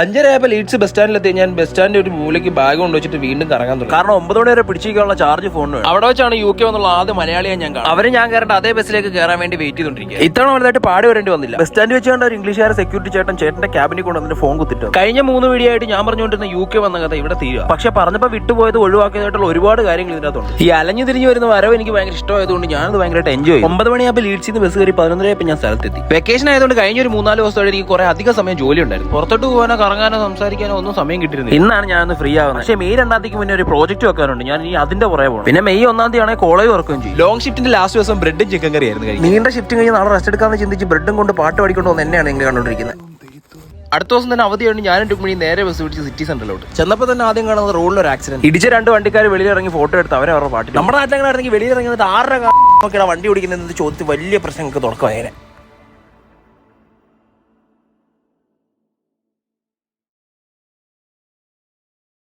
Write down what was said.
അഞ്ചരയായപ്പോൾ Leeds bus സ്റ്റാൻഡിലെത്തി ഞാൻ bus സ്റ്റാൻഡിൽ ഒരു മൂലയ്ക്ക് ബാഗ് കൊണ്ട് വെച്ചിട്ട് വീണ്ടും കറങ്ങാൻ തുടങ്ങി. കാരണം ഒമ്പത് മണി വരെ പിടിച്ചിരിക്കാനുള്ള ചാർജ് ഫോൺ അവിടെ വെച്ചാണ് യു കെ എന്നുള്ള ആദ്യ മലയാളിയെ ഞാൻ കാണാം അവരെ ഞാൻ കയറേണ്ട അതേ ബസ്സിലേക്ക് കയറാൻ വേണ്ടി വെയിറ്റ് ചെയ്തോണ്ടിരിക്കുക ഇത്തവണ വലുതായിട്ട് പാടി വരേണ്ടി വന്നില്ല. ബസ് സ്റ്റാൻഡ് വെച്ച് കണ്ട ഒരു ഇംഗ്ലീഷുകാരെ സെക്യൂരിറ്റി ചേട്ടൻ ചേട്ടന്റെ ക്യാബിനിൽ കൊണ്ട് വന്നിട്ട് ഫോൺ കുത്തിട്ടു. കഴിഞ്ഞ മൂന്ന് വീഡിയോ ആയിട്ട് ഞാൻ പറഞ്ഞുകൊണ്ടിരുന്ന യു കെ വന്ന കഥ ഇവിടെ തീരുക. പക്ഷെ പറഞ്ഞപ്പോൾ വിട്ടുപോയത് ഒഴിവാക്കിയതായിട്ടുള്ള ഒരുപാട് കാര്യങ്ങൾ ഇതിനകത്തുണ്ട്. ഈ അലഞ്ഞു തിരിഞ്ഞു വരുന്ന വരവ് എനിക്ക് ഭയങ്കര ഇഷ്ടമായതുകൊണ്ട് ഞാനത് ഭയങ്കരമായിട്ട് എൻജോയ് ചെയ്തു. ഒമ്പത് മണിയാകുമ്പോൾ ലീഡ്സിൽ നിന്ന് ബസ് കയറി പതിനൊന്നരയപ്പോൾ ഞാൻ സ്ഥലത്തെത്തി. വെക്കേഷൻ ആയതുകൊണ്ട് കഴിഞ്ഞ ഒരു മൂന്നാൽ ദിവസമായിട്ട് എനിക്ക് കുറെ അധികം സമയം ജോലി ഉണ്ടായിരുന്നു. പുറത്തോട്ട് പോകാനോ കറങ്ങാനോ സംസാരിക്കാനോ ഒന്നും സമയം കിട്ടിയിരുന്നില്ല. ഇന്നാണ് ഞാൻ ഫ്രീ ആവുന്നത്. പക്ഷേ മെയ് രണ്ടാം തീയതിക്ക് മുന്നേ ഒരു പ്രോജക്റ്റ് വെക്കാനുണ്ട്. ഞാൻ ഇനി അതിന്റെ പുറകെ പോകണം പിന്നെ മെയ് ഒന്നാം തീയതി ആണെങ്കിൽ കോളേജ് വർക്കും ചെയ്യും. ലോങ് ഷിഫ്റ്റിന്റെ ലാസ്റ്റ് ദിവസം ബ്രെഡും ചിക്കൻ കറി ആയിരുന്നു നീണ്ട ഷിഫ്റ്റ് കഴിഞ്ഞ് നാളെ റെസ്റ്റ് എടുക്കാന്ന് ചിന്തിച്ച് ബ്രെഡും കൊണ്ട് പാട്ട് പാടിക്കൊണ്ട് വന്ന് എന്നെയാണ് നിങ്ങൾ കണ്ടോണ്ടിരിക്കുന്നത് അടുത്ത ദിവസം തന്നെ അവധിയാണ് ഞാനും രുക്മിണി നേരെ ബസ് പിടിച്ച് സിറ്റി സെന്ററിലോട്ട് ചെന്നപ്പോൾ തന്നെ ആദ്യം കാണുന്നത് റോഡിൽ ഒരു ആക്സിഡന്റ് ഇടിച്ച രണ്ട് വണ്ടിക്കാർ വെളിയിൽ ഇറങ്ങി ഫോട്ടോ എടുത്ത് അവരെ അവരുടെ പാട്ട് നമ്മുടെ നാട്ടിൽ ആണെങ്കിൽ വെളിയിൽ ഇറങ്ങുന്നത് ആരുടെ നോക്കിയാണ് വണ്ടി ഓടിക്കുന്നത് ചോദ്യത്തിൽ വലിയ പ്രശ്നങ്ങൾക്ക് തുടക്കമായേനെ.